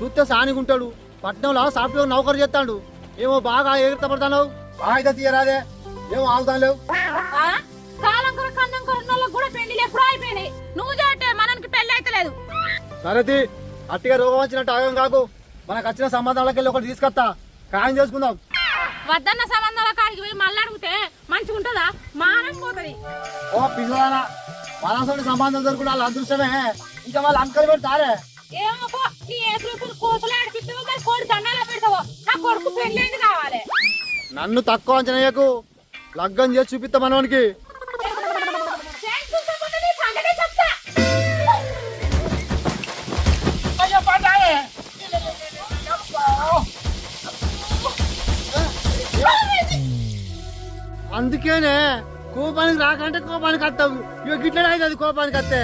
చూస్తే సానిగుంటాడు పట్నంలో సాఫ్ట్వేర్ నౌకరు చేస్తాడు. ఏమో బాగా ఎగురుతపడతావు బాగా తీయరాదే. ఏమో ఆగుతాను? లేవు. సరేది అట్టిగా రోగం వచ్చినట్టు ఆగం కాకు. మనకు వచ్చిన సంబంధాలకి వెళ్ళి ఒకటి తీసుకొస్తా. ఖాయం చేసుకుందాం. వద్దన్న సంబంధాల కాడికి పోయి మళ్ళీ అడిగితే మంచిగా ఉంటుందా? మానం పోతుంది. ఓ మనసోని సంబంధం దొరుకుడు వాళ్ళ అదృష్టమే. ఇంకా వాళ్ళు అంకలు పెడతారే ఏమో నీ ఏసులు కోతులు ఆడిపిస్తావో మరి కోడి దండాలో పెడతావో? నా కొడుకు పెళ్ళేంది కావాలి. నన్ను తక్కువ అంచనయ్యకు లగ్గం చేసి చూపిస్తా మనవానికి అందుకేనే కోపానికి రాకంటే కోపానికి వస్తావు ఇక గిట్లనే అవుతుంది కోపానికి వస్తే